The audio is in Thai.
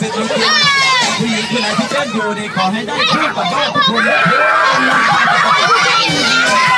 สิทธิ์ลูกหญิคืออะไรที่เจ้าอยู่นี่ขอให้ได้คู่กับบ้านทุกนนะ